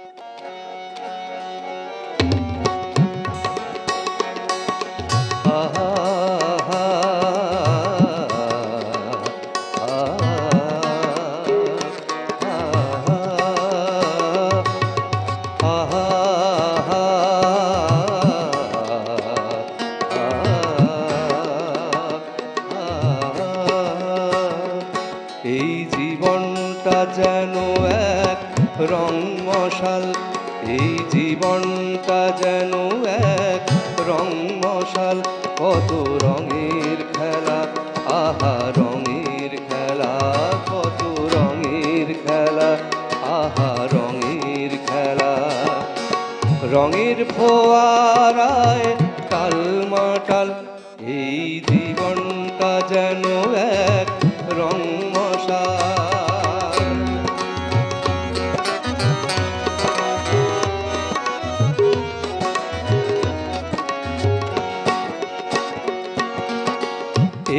এই জীবনটা যেন এক রং মশাল এই জীবনটা যেন এক রং মশাল কত রঙের খেলা, আহা রঙের খেলা, কত রঙের খেলা, আহা রঙের খেলা। রঙের ফোয়ারায় টালমাটাল এই জীবনটা যেন এক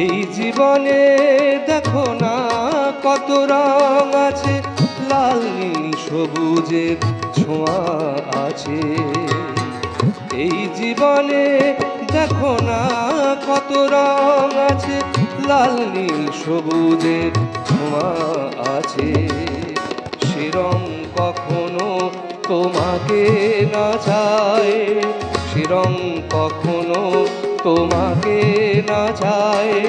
এই জীবনে দেখো না কত রং আছে। লাল, নীল, সবুজের ছোঁয়া আছে। এই জীবনে দেখো না কত রং আছে। লাল, নীল, সবুজের ছোঁয়া আছে। সে রং কখনো তোমাকে না চায়। সে রং কখনো তোমাকে না চায়।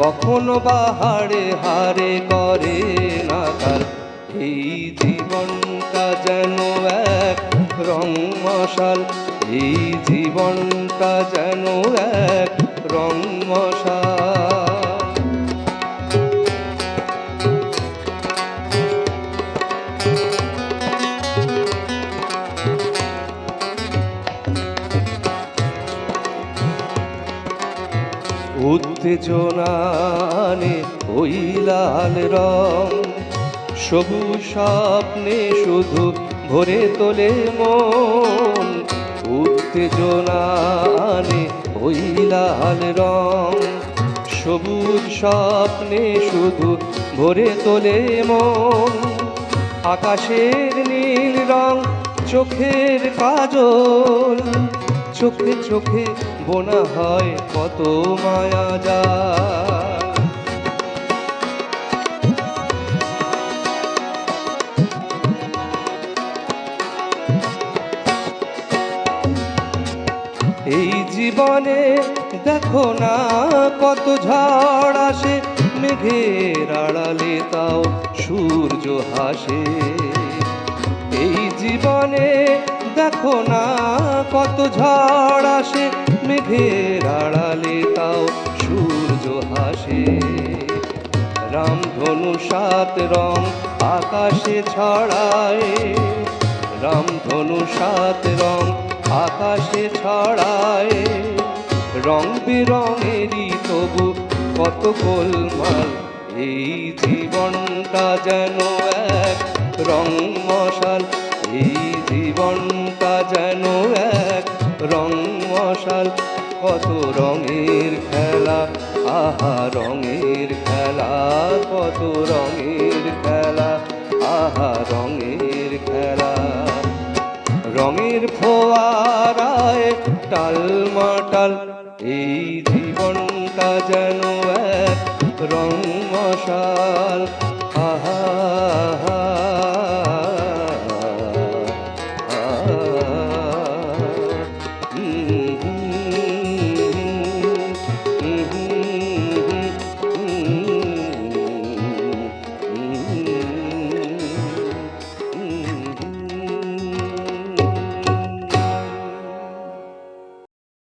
কখনো বাহারে হারে করে না তার। এই জীবনটা যেন এক রং মশাল। এই জীবনটা যেন এক রং মশাল। উত্তেজনানে ওই লাল রং। সবুজ স্বপ্নে শুধু ভরে তোলে মন। উত্তেজনানে ওই লাল রং। সবুজ স্বপ্নে শুধু ভরে তোলে মন। আকাশের নীল রং চোখের কাজল। চোখে চোখে বোনা হয় কত মায়া যায় এই জীবনে দেখো না কত ঝড় আসে, মেঘের আড়ালে তাও সূর্য হাসে। দেখো না কত ঝড় আসে, মেঘের আড়ালে তাও সূর্য হাসে রামধনু সাত রং আকাশে ছড়ায়, রামধনু সাত রং আকাশে ছড়ায়। রং বেরঙেরই তবু কত গোলমাল, এই জীবনটা যেন এক রং মশাল যেন এক রং মশাল। কত রঙের খেলা, আহা, রঙের খেলা, কত রঙের খেলা, আহা, রঙের খেলা। রঙের ফোয়ারায় টালমাটাল, এই জীবনটা যেন এক রং মশাল।